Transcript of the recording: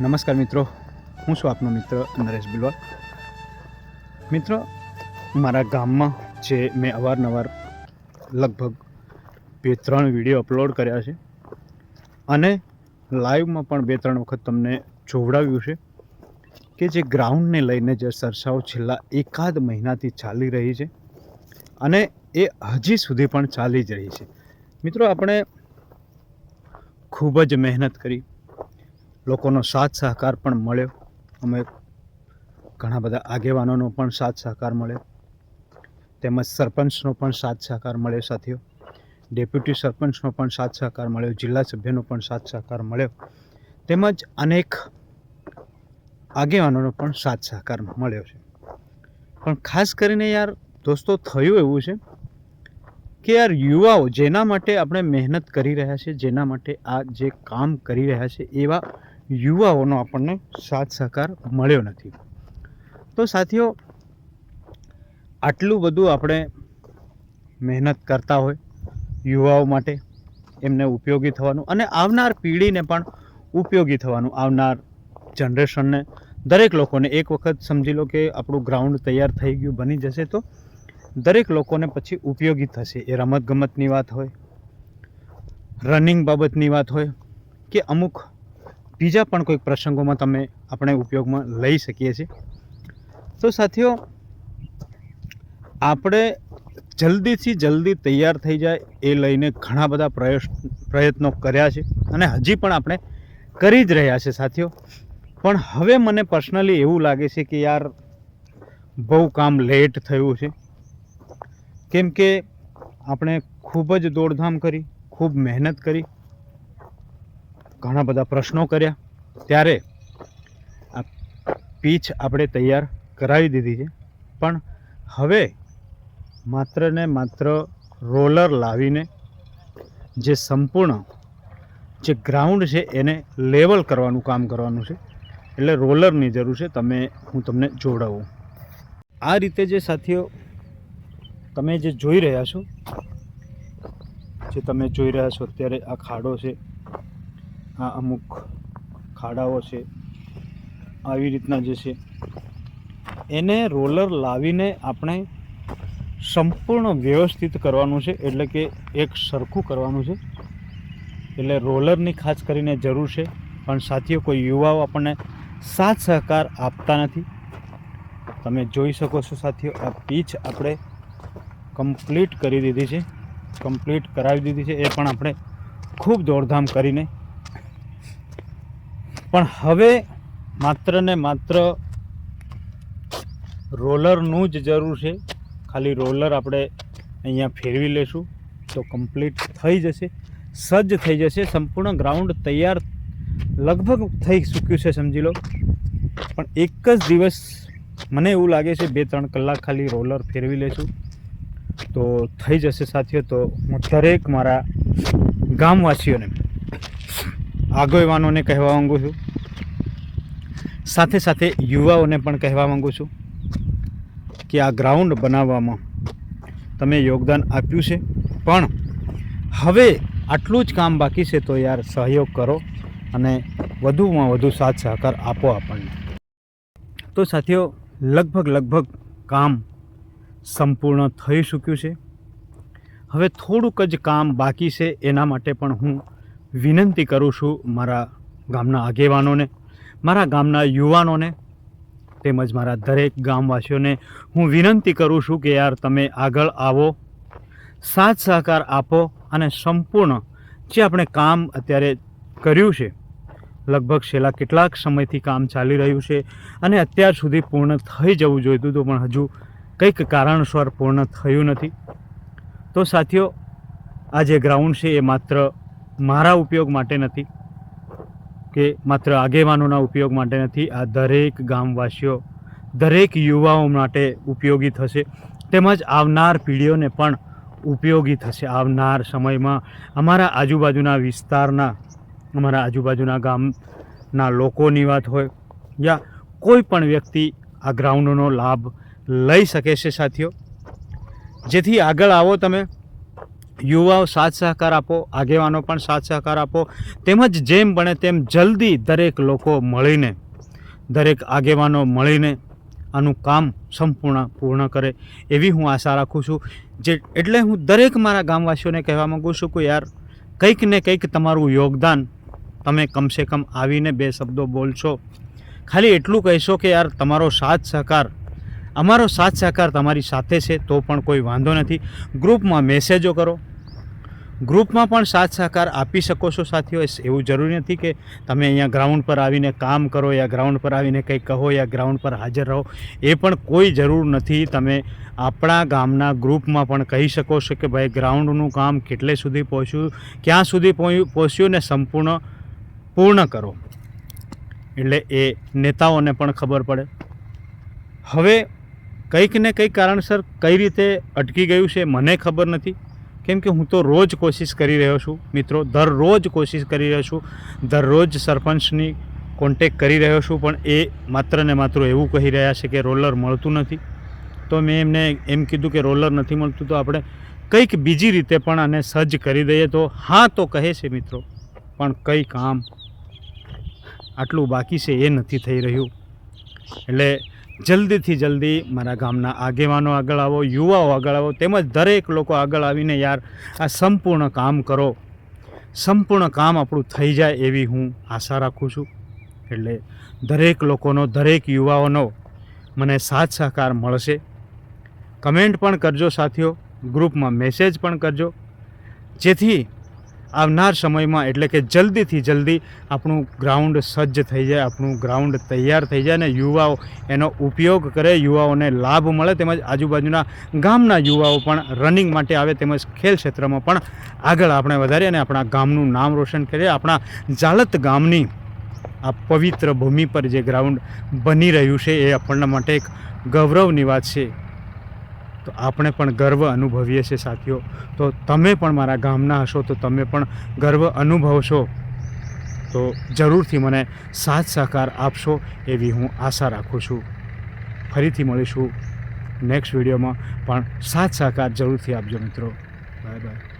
નમસ્કાર મિત્રો, હું છું આપનો મિત્ર નરેશ બિલવા મિત્રો, મારા ગામમાં જે મેં અવારનવાર લગભગ બે ત્રણ વીડિયો અપલોડ કર્યા છે અને લાઈવમાં પણ બે ત્રણ વખત તમને જોવડાવ્યું છે કે જે ગ્રાઉન્ડને લઈને જે ચર્ચાઓ છેલ્લા એકાદ મહિનાથી ચાલી રહી છે અને એ હજી સુધી પણ ચાલી જ રહી છે. મિત્રો, આપણે ખૂબ જ મહેનત કરી. લોકોનો સાથ સહકાર પણ મળ્યો. અમે ઘણા બધા આગેવાનોનો પણ સાથ સહકાર મળ્યો. તેમજ સરપંચનો પણ સાથ સહકાર મળ્યો સાથીઓ. ડેપ્યુટી સરપંચનો પણ સાથ સહકાર મળ્યો. જિલ્લા સભ્યનો પણ સાથ સહકાર મળ્યો. તેમજ અનેક આગેવાનોનો પણ સાથ સહકાર મળ્યો છે. પણ ખાસ કરીને યાર, દોસ્તો, થયું એવું છે કે યાર, યુવાઓ જેના માટે આપણે મહેનત કરી રહ્યા છે, જેના માટે આ જે કામ કરી રહ્યા છે, એવા યુવાઓનો આપણને સાથ સહકાર મળ્યો નથી. તો સાથીઓ, આટલું બધું આપણે મહેનત કરતા હોય યુવાઓ માટે એમને ઉપયોગી થવાનું અને આવનાર પેઢીને પણ ઉપયોગી થવાનું. આવનાર જનરેશનને દરેક લોકોને એક વખત સમજી લો કે આપણું ગ્રાઉન્ડ તૈયાર થઈ ગયું, બની જશે તો દરેક લોકોને પછી ઉપયોગી થશે. એ રમતગમતની વાત હોય, રનિંગ બાબતની વાત હોય, કે અમુક બીજા પણ કોઈક પ્રસંગોમાં તમે આપણે ઉપયોગમાં લઈ શકીએ છીએ. તો સાથીઓ, આપણે જલ્દીથી જલ્દી તૈયાર થઈ જાય એ લઈને ઘણા બધા પ્રયત્નો કર્યા છે અને હજી પણ આપણે કરી જ રહ્યા છે સાથીઓ. પણ હવે મને પર્સનલી એવું લાગે છે કે યાર, બહુ કામ લેટ થયું છે. કેમ કે આપણે ખૂબ જ દોડધામ કરી, ખૂબ મહેનત કરી, ઘણા બધા પ્રશ્નો કર્યા. ત્યારે આ પીચ આપણે તૈયાર કરાવી દીધી છે. પણ હવે માત્ર ને માત્ર રોલર લાવીને જે સંપૂર્ણ જે ગ્રાઉન્ડ છે એને લેવલ કરવાનું કામ કરવાનું છે. એટલે રોલરની જરૂર છે, તમે હું તમને જોડાવું. આ રીતે જે સાથીઓ તમે જે જોઈ રહ્યા છો, જે તમે જોઈ રહ્યા છો, અત્યારે આ ખાડો છે, આ અમુક ખાડાઓ છે, આવી રીતના જે છે, એને રોલર લાવીને આપણે સંપૂર્ણ વ્યવસ્થિત કરવાનું છે, એટલે કે એક સરખું કરવાનું છે. એટલે રોલરની ખાસ કરીને જરૂર છે, પણ સાથીઓ, કોઈ યુવાઓ આપણને સાથ સહકાર આપતા નથી. તમે જોઈ શકો છો, સાથીઓ, આ પીચ આપણે કમ્પ્લીટ કરી દીધી છે. કમ્પ્લીટ કરાવી દીધી છે. એ પણ આપણે ખૂબ દોડધામ કરીને. પણ હવે માત્ર ને માત્ર રોલરનું જ જરૂર છે. ખાલી રોલર આપણે અહીંયા ફેરવી લેશું તો કમ્પ્લીટ થઈ જશે. સજ્જ થઈ જશે. સંપૂર્ણ ગ્રાઉન્ડ તૈયાર લગભગ થઈ ચૂક્યું છે સમજી લો. પણ એક જ દિવસ મને એવું લાગે છે, બે ત્રણ કલાક ખાલી રોલર ફેરવી લેશું. તો થઈ જશે સાથીઓ, તો હું દરેક મારા ગામવાસીઓને, આગેવાનોને કહેવા માંગુ છું. સાથે સાથે યુવાઓને પણ કહેવા માંગુ છું કે આ ગ્રાઉન્ડ બનાવવામાં તમે યોગદાન આપ્યું છે. પણ હવે આટલું જ કામ બાકી છે, તો યાર સહયોગ કરો અને વધુમાં વધુ સાથ સહકાર આપો આપણને. તો સાથીઓ, લગભગ લગભગ કામ સંપૂર્ણ થઈ ચૂક્યું છે. હવે થોડુંક જ કામ બાકી છે, એના માટે પણ હું વિનંતી કરું છું મારા ગામના આગેવાનોને, મારા ગામના યુવાનોને, તેમજ મારા દરેક ગામવાસીઓને હું વિનંતી કરું છું કે યાર તમે આગળ આવો, સાથ સહકાર આપો અને સંપૂર્ણ જે આપણે કામ અત્યારે કર્યું છે, લગભગ છેલ્લા કેટલાક સમયથી કામ ચાલી રહ્યું છે અને અત્યાર સુધી પૂર્ણ થઈ જવું જોઈતું હતું, પણ હજુ કંઈક કારણસર પૂર્ણ થયું નથી. તો સાથીઓ, આ જે ગ્રાઉન્ડ છે એ માત્ર મારા ઉપયોગ માટે નથી કે માત્ર આગેવાનોના ઉપયોગ માટે નથી. આ દરેક ગામવાસીઓ, દરેક યુવાઓ માટે ઉપયોગી થશે. તેમજ આવનાર પેઢીઓને પણ ઉપયોગી થશે. આવનાર સમયમાં અમારા આજુબાજુના વિસ્તારના, અમારા આજુબાજુના ગામના લોકોની વાત હોય યા કોઈ પણ વ્યક્તિ આ ગ્રાઉન્ડનો લાભ લઈ શકે છે સાથીઓ. જેથી આગળ આવો તમે. યુવાઓ સાથ સહકાર આપો, આગેવાનો પણ સાથ સહકાર આપો. તેમજ જેમ બને તેમ જલ્દી દરેક લોકો મળીને, દરેક આગેવાનો મળીને આનું કામ સંપૂર્ણ પૂર્ણ કરે એવી હું આશા રાખું છું. જે એટલે હું દરેક મારા ગામવાસીઓને કહેવા માગું છું કે યાર, કંઈક ને કંઈક તમારું યોગદાન તમે કમસે કમ આવીને બે શબ્દો બોલશો. ખાલી એટલું કહેશો કે યાર, તમારો સાથ સહકાર અમારો સાથ સહકાર તમારી સાથે છે, તો પણ કોઈ વાંધો નથી. ગ્રુપમાં મેસેજો કરો. ગ્રુપમાં પણ સાથ સહકાર આપી શકો છો સાથીઓ એવું જરૂરી નથી કે તમે અહીંયા ગ્રાઉન્ડ પર આવીને કામ કરો યા ગ્રાઉન્ડ પર આવીને કંઈક કહો યા ગ્રાઉન્ડ પર હાજર રહો. એ પણ કોઈ જરૂર નથી. તમે આપણા ગામના ગ્રુપમાં પણ કહી શકો છો કે ભાઈ ગ્રાઉન્ડનું કામ કેટલે સુધી પહોંચ્યું, ક્યાં સુધી પહોંચ્યું ને સંપૂર્ણ, પૂર્ણ કરો. એટલે એ નેતાઓને પણ ખબર પડે. હવે કંઈક ને કંઈક કારણસર કઈ રીતે અટકી ગયું છે મને ખબર નથી. કેમ કે હું તો રોજ કોશિશ કરી રહ્યો છું મિત્રો, દરરોજ કોશિશ કરી રહ્યો છું, દરરોજ સરપંચની કોન્ટેક કરી રહ્યો છું, પણ એ માત્ર ને માત્ર એવું કહી રહ્યા છે કે રોલર મળતું નથી. તો મેં એમને એમ કીધું કે રોલર નથી મળતું તો આપણે કંઈક બીજી રીતે પણ આને સજ્જ કરી દઈએ તો હા તો કહે છે મિત્રો, પણ કંઈ કામ આટલું બાકી છે એ નથી થઈ રહ્યું. એટલે જલ્દીથી જલ્દી મારા ગામના આગેવાનો આગળ આવો, યુવાઓ આગળ આવો, તેમજ દરેક લોકો આગળ આવીને યાર આ સંપૂર્ણ કામ કરો. સંપૂર્ણ કામ આપણું થઈ જાય એવી હું આશા રાખું છું. એટલે દરેક લોકોનો, દરેક યુવાઓનો મને સાથ સહકાર મળશે. કમેન્ટ પણ કરજો સાથીઓ, ગ્રુપમાં મેસેજ પણ કરજો. જેથી આવનાર સમયમાં, એટલે કે જલ્દીથી જલ્દી આપણું ગ્રાઉન્ડ સજ્જ થઈ જાય, આપણું ગ્રાઉન્ડ તૈયાર થઈ જાય અને યુવાઓ એનો ઉપયોગ કરે, યુવાઓને લાભ મળે તેમજ આજુબાજુના ગામના યુવાઓ પણ રનિંગ માટે આવે તેમજ ખેલ ક્ષેત્રમાં પણ આગળ આપણે વધારીએ અને આપણા ગામનું નામ રોશન કરીએ. આપણા જાલત ગામની આ પવિત્ર ભૂમિ પર જે ગ્રાઉન્ડ બની રહ્યું છે, એ આપણના માટે એક ગૌરવની વાત છે. તો આપણે પણ ગર્વ અનુભવીએ છીએ સાથીઓ. તો તમે પણ મારા ગામના હશો, તો તમે પણ ગર્વ અનુભવશો. તો જરૂરથી મને સાથ સહકાર આપશો એવી હું આશા રાખું છું. ફરીથી મળીશું નેક્સ્ટ વિડીયોમાં, પણ સાથ સહકાર જરૂરથી આપજો મિત્રો. Bye bye.